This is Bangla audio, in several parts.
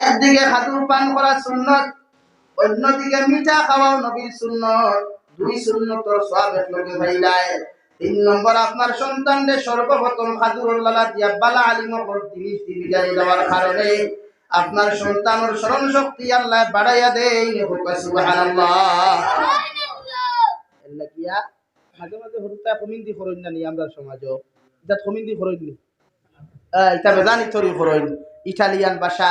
একদিকে খাদুর পান করা সুন্নত অন্যদিকে মিঠা খাওয়াও নবীর সুন্নত। দুই সুন্নতর সব একলগে ভাইলায় তিন নম্বর আপনার সন্তানদের সর্বপ্রথম খাদুর লালা দিয়া বালা আলিম জিনিস দিবি যাই দেওয়ার কারণে আপনার সন্তানের স্মরণ শক্তি আল্লাহ বাড়াইয়া দেয়। সুবহানাল্লাহ। মাঝে মাঝে হরুতা কমিন্দি করইন না নি আমরা সমাজও। এটা কমিন্দি করইন নি। এটা বেজানি তরি করইন ইটালিয়ান ভাষা।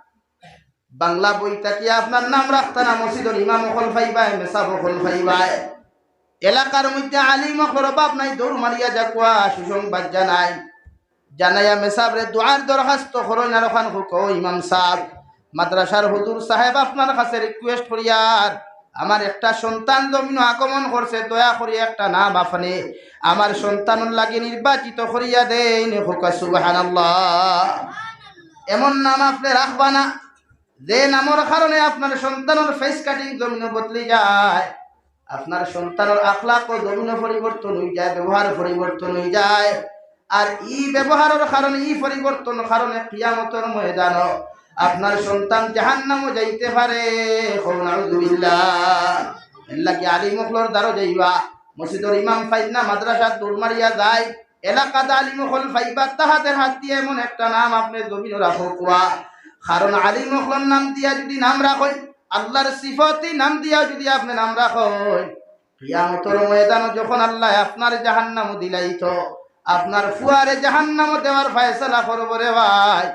বাংলা বই তাকিয়া আপনার নাম রাখতা না, মসজিদুল ইমাম হল ফাইবায়, মেসাব হল ফাইবায়। এলাকার মধ্যে আলিম খরবাব নাই, দৌড় মারিয়া যাকুয়া সুসংবাদ জানাই জানাইয়া মেসাবরে দোয়ার দরখাস্ত করইন আর ওখান হুক ইমাম সাহেব। মাদ্রাসার হুজুর সাহেব আপনার কাছে রিকোয়েস্ট করিয়ার আমার একটা সন্তান জমিন আগমন করছে, দয়া করি একটা নাম আপনি আমার সন্তানের লাগে নির্বাচিত করিয়া দেন। হুকা সুবহানাল্লাহ। এমন নাম আপনি রাখবা না। যে নামের কারণে আপনার সন্তানের ফেস কাটিং জমিন বদলি যায়, আপনার সন্তানের আখলাক ও জমিন পরিবর্তন হয়ে যায়, ব্যবহার পরিবর্তন হয়ে যায়। আর ই ব্যবহারের কারণে ই পরিবর্তন কারণে কিয়ামতের ময়দান আপনার সন্তান জাহান্নামও যাইতে পারে। কি আলী মখলর দ্বারো যাইবা? মসজিদর ইমাম ফাইনা মাদ্রাসা দৌড় মারিয়া যায়। এলাকাতে আলী মখল ফাইবা তাহাদের হাত দিয়ে এমন একটা নাম আপনি জমিন রাখো কোয়া। কারণ আলী মখলর নাম দিয়া যদি নাম রাখেন আল্লাহর সিফতি নাম দিয়া যদি আপনি নাম রাখেন কিয়ামতের ময়দান যখন আল্লাহ আপনার জাহান্নাম দিলাইতো, আপনার ফুয়ারে জাহান্নাম দেওয়ার ফয়সালা করব রে ভাই।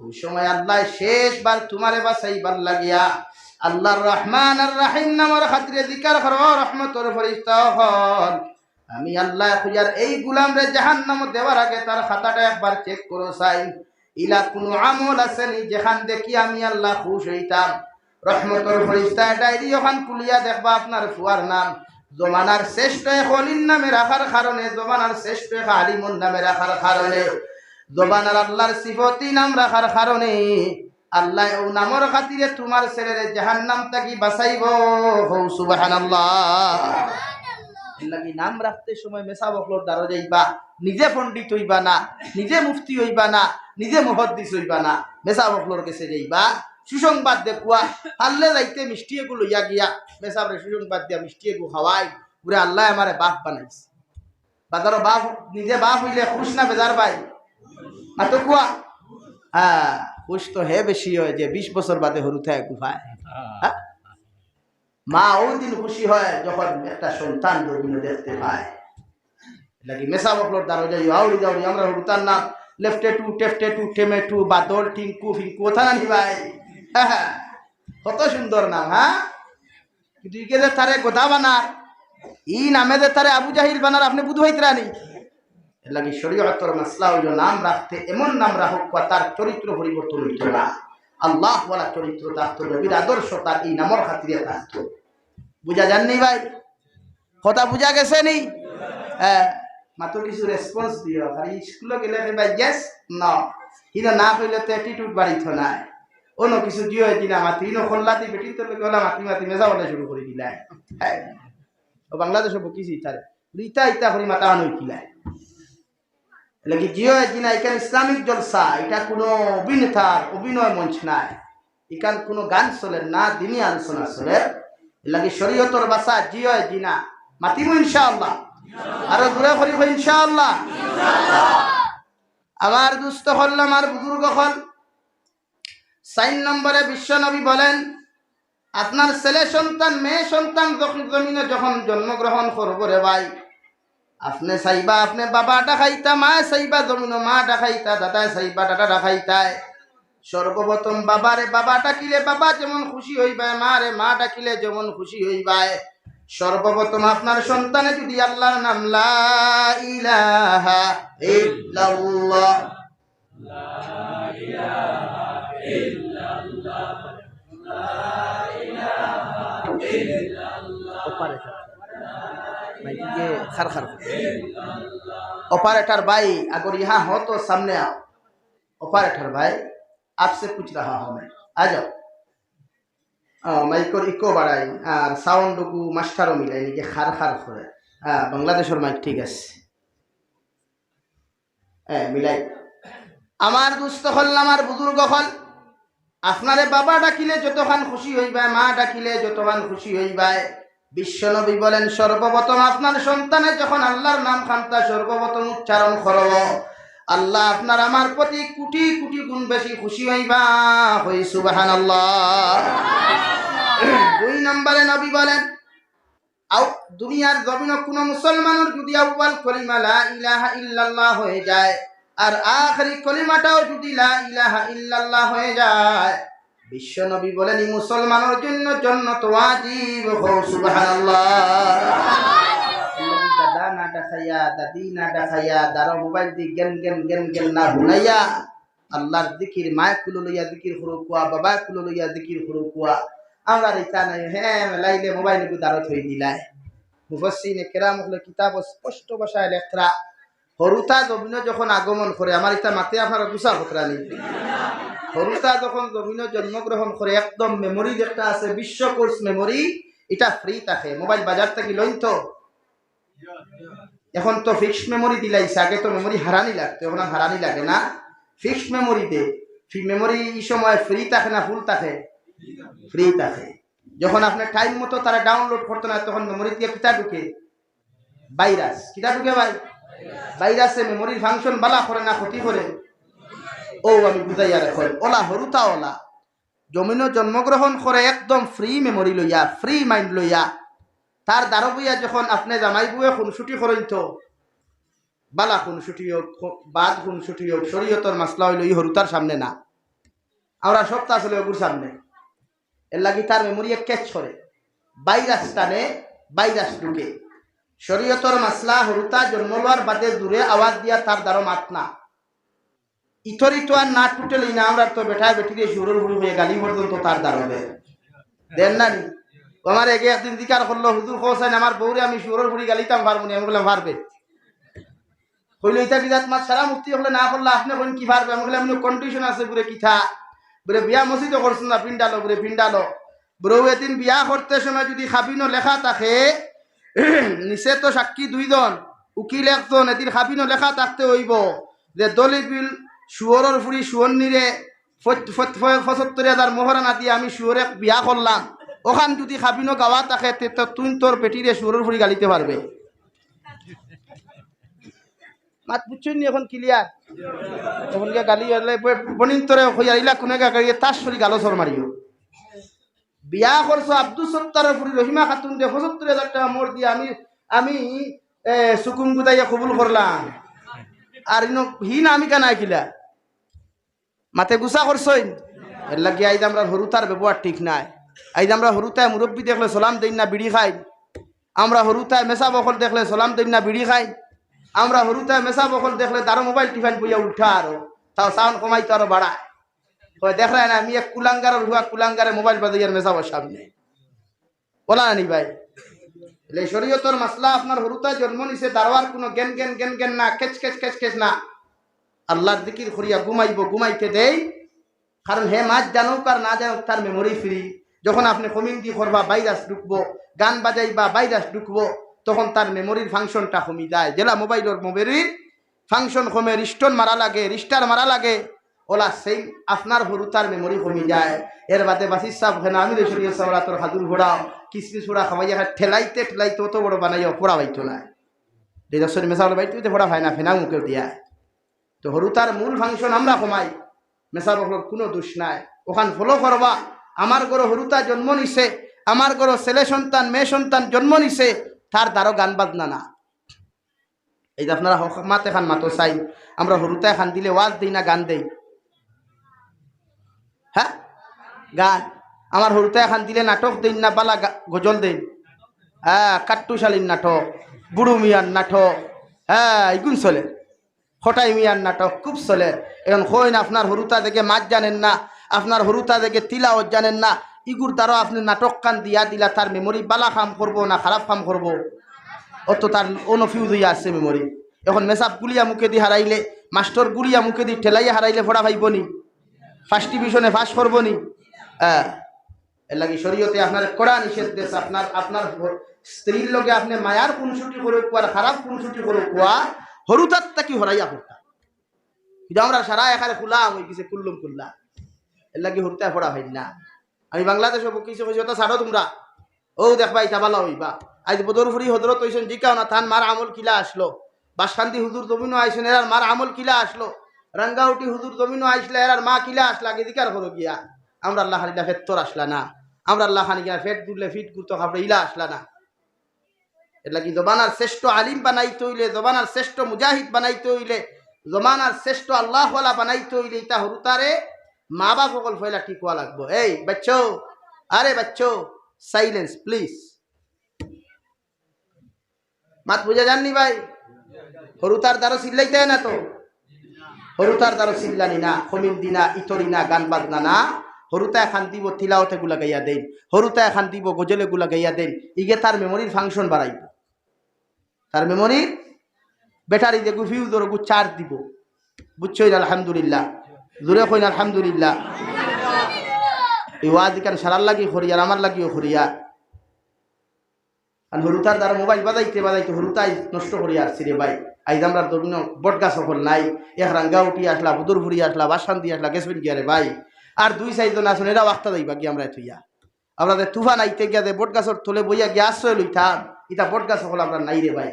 ওই সময় আল্লাহ শেষবার তোমারে বাসাইবার লাগিয়া আল্লাহর রহমান আর রাহিম নামের খাতিরে জিকার করো, রহমতর ফরিস্তা হল আমি আল্লাহ খুঁজার এই গুলাম রে জাহান্নাম দেওয়ার আগে তার খাতাটা একবার চেক করো চাই। ইলা কোনো আমল আছে নি, যেখান দেখি আমি আল্লাহ খুশ হইতাম। রহমতর ফরিস্তা ডায়েরি ওখান কুলিয়া দেখবা আপনার ফুয়ার নাম। জমানার শ্রেষ্ঠ হলিন নামে রাখার কারণে জমানার শ্রেষ্ঠ আলিমুন নামে রাখার কারণে জবানার আল্লাহর সিফতি নাম রাখার কারণে আল্লাহ ও নামর খাতিরে তোমার ছেলেরে জাহান নাম তাকি বাঁচাইব। হৌ, সুবহানাল্লাহ। লাগি নাম রাখতে সময় মেসা বকলর দ্বারা যাইবা নিজে পণ্ডিত হইবা না নিজে মুফতি হইবা না নিজে মুহদ্দিস হইবা না মেসা বকলর কাছে যাইবা সুসংবাদ দেখুয়া পারলে যাইতে মিষ্টি এগু লইয়া গিয়া মেসাবরে সুসংবাদ দিয়া মিষ্টি এগু খাওয়াই পুরে আল্লাহ আমারে বাপ বানাইছে। বাজারও বাপ নিজে বাপ হইলে খুশ না বেজার পাই মাতো কুয়া হ্যাঁ খুশ তো হে বেশি হয় যে বিশ বছর বাদে হরু থাকে গুফায় হ্যাঁ? মা ওই দিন খুশি হয় যখন একটা সন্তান জমিনে দেখতে পায়। লাগি মেসা বকলর দ্বারা যাই আউড়ি যাউড়ি আমরা হরুতার নাম লেফটে টু টেফটে টু টেমে টু বাদল টিঙ্কু ফিঙ্কু ওথা নানি ভাই। হ্যাঁ, হ্যাঁ। কত সুন্দর নাম হ্যাঁ? কিন্তু ইকে যে তারে গোদা বানার ই নামে যে তারে আবু জাহিল বানার আপনি বুধ হইতরানি এর লাগি শরীয়তর মাসলা হইল নাম রাখতে এমন নাম রাখুক তার চরিত্র পরিবর্তন হইত না আল্লাহ ওয়ালা চরিত্র থাকতো নবীর আদর্শ, তার এই নামর খাতিরে থাকতো বুঝা যাননি ভাই? কথা বুঝা গেছে নি? হ্যাঁ মাত্র কিছু রেসপন্স দিও। আর স্কুলে গেলে ভাই গেস ন হিনো না কইলে তো অ্যাটিটিউড বাড়িত নাই। অন্য কিছু দিও এদিন মাতি। হিনো খোল্লাতি বেটি তো গলা মাতি মাতি মেজা বলে শুরু করে দিলাই। হ্যাঁ। ও বাংলাদেশে বকিছি তারে। ইতা ইতা করে মাতা আনুই কিলায় জিও এদিনা এখানে ইসলামিক জলসা, এটা কোনো অভিনেতার অভিনয় মঞ্চ নাই। এখান কোনো গান চলে না, দিনই আলোচনা চলে। লাগি শরীয়তর বাসা জিও এদিনা মাতিমু ইনশাআল্লাহ। আর দূরে করিব ইনশাআল্লাহ। আবার দুস্থ হল আমার বুজুর্গ হল। সাইন নম্বরে বিশ্বনবী বলেন, আপনার ছেলে সন্তান, মেয়ে সন্তান জমিনে যখন জন্মগ্রহণ করব রে ভাই আপনি সাইবা, আপনি বাবাটা খাইতা মা সাইবা, জমিন মা ডাকাইতা, দাদায় সাইবা, দাদা ডাকাইতায়। সর্বপ্রথম বাবারে বাবা ডাকিলে বাবা যেমন খুশি হইবায় মা রে মা ডাকিলে যেমন খুশি হইবায়। সর্বপ্রথম আপনার সন্তানে যদি আল্লাহর নাম লা ইলাহা ইল্লাল্লাহ খার খার ऑपरेटर भाई अगर यहाँ हो तो सामने आओ ऑपरेटर भाई आपसे पूछ रहा हूँ मैं आ जाओ মাইকর ইকো বাড়াই আর সাউন্ডকু মাস্টারও মিলাই নাকি খার খার করে হ্যাঁ বাংলাদেশের মাইক ঠিক আছে হ্যাঁ মিলাই আমার দুস্থ হল আমার বুজুর্গ হল আপনারে বাবা ডাকিলে যতখান খুশি হইবায় মা ডাকিলে যতখান খুশি হইবায় বিশ্বনবী বলেন, সর্বপ্রথম আপনার সন্তানে যখন আল্লাহর নাম খান্তা সর্বপ্রথম উচ্চারণ করব, আল্লাহ আপনার আমার প্রতি কোটি কোটি গুণ বেশি খুশি হইবা। হই সুবাহান দুই নম্বরে নবী বলেন আও দুনিয়ার জমিন কোন মুসলমানের যদি আউ্বাল কলিমা লা ইলাহা ইল্লাল্লাহ হয়ে যায়, আর আখরি কলিমাটাও যদি লা ইলাহা ইল্লাল্লাহ হয়ে যায় বিশ্ব নবী বলেন মুসলমানের জন্য জন্নত ওয়াজিব হো, সুবহানাল্লাহ। দাদা না দেখাইয়া দাদি না দেখাইয়া দারো মোবাইল দি গেন গেন গেন গেন না হুনাইয়া আল্লাহর দিকির মায় কুলো লইয়া দিকির হরু কুয়া বাবা কুলো লইয়া দিকির হরু কুয়া। আমরা রেখা নাই হ্যাঁ লাইলে মোবাইল গু দারো থই দিলাই মুফসিনে কেরাম হলো কিতাব স্পষ্ট ভাষায় লেখরা হরুতা জমিন যখন আগমন করে, আমার ইটা মাতে আপনার গুছা ফকরা নেই হরুতা যখন জমিন জন্মগ্রহণ করে একদম মেমোরি যেটা আছে, বিশ্ব কোর্স মেমোরি এটা ফ্রি থাকে। মোবাইল বাজার থেকে লইন তো এখন তো ফিক্সড মেমোরি দিলাইছে আগে তো মেমোরি হারানি লাগতো এখন হারানি লাগে না। ফিক্সড মেমোরি দে। মেমোরি এই সময় ফ্রি থাকে না ফুল থাকে? ফ্রি থাকে। যখন আপনি টাইম মতো তারা ডাউনলোড করতে না, তখন মেমোরি দিয়ে কিতা ঢুকে। ভাইরাস কিতা ঢুকে ভাই? ভাইরাসে মেমোরির ফাংশন বালা করে না, ক্ষতি করে আমি বুঝাইয়া রাখ ওলা হরুতা ওলা জমিন জন্মগ্রহণ করে একদম ফ্রি মেমোরি লইয়া ফ্রি মাইন্ড লইয়া তার দ্বারা বইয়া যখন আপনি জামাই বুয়ে খুনসুটি করেন তো বালা খুনসুটি হোক বাদ খুনসুটি হোক শরীয়তর মাসলা হইল ই হরুতার সামনে না। আমরা সপ্তাহ আসলে ওগুর সামনে। এর লাগি তার মেমোরি ক্যাচ করে ভাইরাস টানে ভাইরাস ঢুকে শরীয়তর মাসলা হরুতা জন্ম লওয়ার বাদে দূরে আওয়াজ দিয়া তার দ্বারা মাত না তো আর না টুটেলি না, আমরা তো বেঠায় বেটি দিয়ে সুরের হুড়ি হয়ে গালি পর্যন্ত তার দ্বারবে দেন না নি? আমার একে একদিন দিকার করল, হুজুর খোসাইন আমার বউরে আমি সুরের হুড়ি গালিতাম, পারব না? আমি বললাম, পারবে। হইল ইতা বিজাত মাছ সারা মুক্তি হলে না করলে আপনি কোন কি পারবে? আমি বললাম কন্ডিশন আছে বুড়ে কিথা বুড়ে, বিয়া মসজিদও করছেন না পিন্ডালো বুড়ে পিন্ডালো বুড়ো এদিন বিয়া করতে সময় যদি খাবিনো লেখা থাকে, নিচে তো সাক্ষী দুইজন, উকিল একজন, এদিন খাবিনো লেখা থাকতে হইব। যে দলিত বিল শুয়রের ফুড়ি শুয়র নিরে পঁচাত্তর হাজার মোহরানা দিয়ে আমি শুয়রে বিয়া করলাম ওখান যদি খাবিনো গাওয়া থাকে তে তুই তোর পেটিরে শুয়রের ফুড়ি গালিতে পারবে মাত বুঝছেন এখন ক্লিয়ার তখন গালি বনিন তোরে হইয়া কোনে গাড়ি তার শরীর গালো সর মারিও বিয়া করছ আব্দুল সত্তারের ফুড়ি রহিমা খাতুন দিয়ে পঁচাত্তর হাজার টাকা মোর দিয়ে আমি আমি সুকুম গুদাইয়া কবুল করলাম আর ইনো হি না আমি কেন আইকিলা মাতে গুসা করছই এর লাগি আইজ আমরা হরুতার ব্যবহার ঠিক নাই। আইজ আমরা হরুতায় মুরব্বী দেখলে সালাম দিন না বিড়ি খাই। আমরা হরুতায় মেসা বকল দেখলে সালাম দিন না বিড়ি খাই। আমরা হরুতায় মেসা বকল দেখলে তারও মোবাইল টিফাইন বইয়া উঠা আরও তাও সাউন্ড কমাই তো আরও বাড়ায় দেখলেন আমি এক কুলাঙ্গারের হুয়া কুলাঙ্গারে মোবাইল বাজাইয়ার মেসাবর সামনে বলা নি ভাই। শরীয়তর মাসলা আপনার হরুতায় জন্ম নিছে দারোয়ার কোনো জ্ঞান জ্ঞান জ্ঞান জ্ঞান না খেচ খেচ খেচ খেচ না। আল্লাহর দিকির করিয়া ঘুমাইব, ঘুমাইতে দেই। কারণ হে মাছ জানুক আর না জানুক তার মেমোরি ফ্রি যখন আপনি কমিউনিটি করবা ভাইরাস ঢুকবো, গান বাজাইবা ভাইরাস ঢুকবো, তখন তার মেমোরির ফাংশনটা কমি যায়। জেলা মোবাইলের মেমোরির ফাংশন কমে রিস্টন মারা লাগে রিস্টার মারা লাগে, ওলা সেই আপনার হরুতার মেমোরি কমি যায়। এর বাদে বাসির সাহ হেনা আমি তোর হাদুর ঘোড়াও কিসমিস ঘোড়া খাওয়াইয়া ঠেলাইতে ঠেলাইতে অত বড় বানাইয়া ফোড়া বাইতো না। রেজস্বরী মেশাওয়ার বাইতে ফোড়া হয় না ফেনা মুখে দিয়া। তো হরুতার মূল ফাংশন আমরা কমাই মেসা বকলর কোনো দোষ নাই। ওখান ফলো করবা। আমার গরো হরুতা জন্ম নিছে। আমার গরো ছেলে সন্তান, মেয়ে সন্তান জন্ম নিছে। তার দ্বারও গান বাজনা না। এই যে আপনারা মাত এখান মাতো চাই। আমরা হরুতা এখান দিলে ওয়াজ দিই না গান দেই? হ্যাঁ গান। আমার হরুতা এখান দিলে নাটক দিন না বালা গজল দিন হ্যাঁ কাট্টুশালীর নাটক বুড়ু মিয়ার নাটক। হ্যাঁ এগুন চলে। হটাই মিয়ার নাটক খুব চলে। এখন কইন আপনার হরুতা দেখে মাছ জানেন না, আপনার হরুতা দেখে তিলাও জানেন না, ইগুর দ্বারা আপনি নাটক কান দিয়া দিলা, তার মেমোরি বালা কাম করব না, খারাপ কাম করব? অত তার অনফিউজ হইয়া আসছে মেমোরি এখন মেসাপ গুলিয়া মুখে দি হারাইলে, মাস্টর গুলিয়া মুখে দি ঠেলাইয়া হারাইলে ফোড়া ভাইবনি ফার্স্ট ডিভিশনে পাস করবনি হ্যাঁ। এর লাগি শরীয়তে আপনার কড়া নিষেধ দেশ, আপনার আপনার স্ত্রীর লগে আপনি মায়ার পুনসুটি করে কুয়ার খারাপ পুনসুটি করে কুয়া হরুতার তাকি হরাইয়া করতা কিন্তু আমরা সারা এখানে খোলা হয়ে গেছে কুল্লুম কুল্লা। এর লাগি হরতে পড়া হয় না। আমি বাংলাদেশে বকিছে কইছি ওটা ছাড়ো তোমরা। ও দেখবা ইটা ভালো হইবা। আজ বদরফুরি হজরত হইছেন জিকাও না থান মার আমল কিলা আসলো। বাসকান্দি হুজুর জমিনও আইসেন এরার মার আমল কিলা আসলো। রাঙ্গাউটি হুজুর জমিনও আইসলে, এরার মা কিলা আসলা, আগে দিকার করো গিয়া। আমরা আল্লাহ খানিকা ফেত্তর আসলা না। আমরা আল্লাহ খানিকা ফেট দুলে ফিট গুরতো খাবড়ে ইলা আসলা না। এটা কি জবানার শ্রেষ্ঠ আলিম বানাইতে হইলে, জবানার শ্রেষ্ঠ মুজাহিদ বানাইতে হইলে জমানার শ্রেষ্ঠ আল্লাহওয়ালা বানাইতে হইলে ইটা হরুতারে মা বাপ সকল ফয়লা ঠিক হওয়া লাগবো। এই, বাচ্চ, আরে বাচ্চ সাইলেন্স প্লিজ মাত বুঝে যাননি ভাই? হরুতার দ্বারা চিল্লাইতে না তো? হরুতার দ্বারা চিল্লানি না খমিন দিনা, ইতরি না, গান বাজনা না। হরুতা এখান দিব, তিলাওতে গুলা গাইয়া দেন। হরুতা এখান দিব, গজলে গুলা গাইয়া দেন। ইগে তার মেমোরির ফাংশন বাড়াইব। তার মেমোরির ব্যাটারি দেখু ফিউজ গু চার্জ দিব। বুঝছই না আলহামদুলিল্লাহ। জোরে কইন আলহামদুলিল্লাহ। এই সারার লাগি খরিয়ার আমার লাগিও খরিয়ার আর? হরুতার দ্বারা মোবাইল বাজাইতে বাজাইতে হরুতাই নষ্ট করিয়া আসছি রে ভাই। আইজ আমরা তরুণ বটগাছ সফল নাই। এক রাঙ্গা উঠি আসলা, বুদুর ফুরি আসলা বাসান দিয়ে আসলা গেছবেন গিয়া ভাই। আর দুই চারজন আসুন এরা বার্তা দিবা কি আমরা থইয়া। আমরা তুফান আইতে গিয়া বটগাছর থলে বইয়া গিয়া আশ্রয় লইতাম। ইটা বটগাছ সকল আমরা নাই রে ভাই।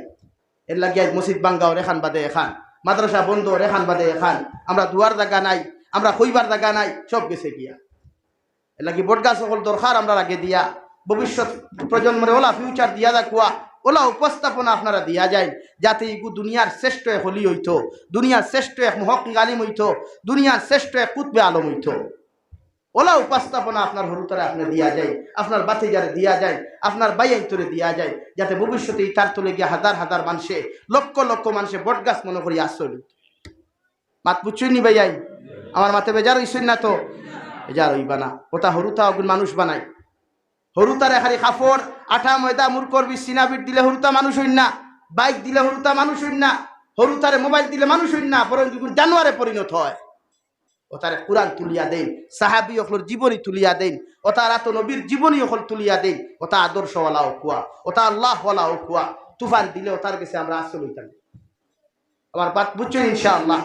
এর লাগিয়া মসজিদ বাঙ্গাও রেখান বাদে এখান। মাদ্রাসা বন্ধ, রেখান বাদে এখান। আমরা দুয়ার জায়গা নাই, আমরা খইবার জায়গা নাই, সব গেছে গিয়া। এর লাগি বটগাছ সকল দরকার আমরা আগে দিয়া। ভবিষ্যৎ প্রজন্মের ওলা ফিউচার দিয়া রাখুয়া ওলা উপস্থাপনা আপনারা দিয়া যায় যাতে ইগু দুনিয়ার শ্রেষ্ঠ এক হলি হইত, দুনিয়ার শ্রেষ্ঠ এক মহকিক আলিম হইত, দুনিয়ার শ্রেষ্ঠ এক কুতবে আলম হইত। ওলা উপস্থাপনা আপনার হরুতারে আপনি দিয়া যায় আপনার বাতিজারে দিয়া যায় আপনার বাইয়াইতরে দিয়া যায় যাতে ভবিষ্যতে তার তুলে গিয়ে হাজার হাজার মানুষে, লক্ষ লক্ষ মানুষে বটগাছ মনে করি আশ্রয় মাত বুঝছই নি ভাইয়াই? আমার মাতে বেজার হইসই না তো? বেজার হইবা না। ওটা হরুতা ওগুন মানুষ বানায়। হরুতারে খালি কাপড় আঠা ময়দা মুর করবি সিনাবিট দিলে হরুতা মানুষ হইন না। বাইক দিলে হরুতা মানুষ হইন না। হরুতারে মোবাইল দিলে মানুষ হইন না, বরং জানুয়ারে পরিণত হয়। ও তারে কোরআন তুলিয়া দেন সাহাবি অকলর জীবনী তুলিয়া দেন ও তার আত নবীর জীবনী অকল তুলিয়া দেন ও তা আদর্শওয়ালা ও ও তা আল্লাহওয়ালা ও তুফান দিলে ও তার কাছে আমরা আসল হইতাম আমার বাত বুঝছেন ইনশাআল্লাহ?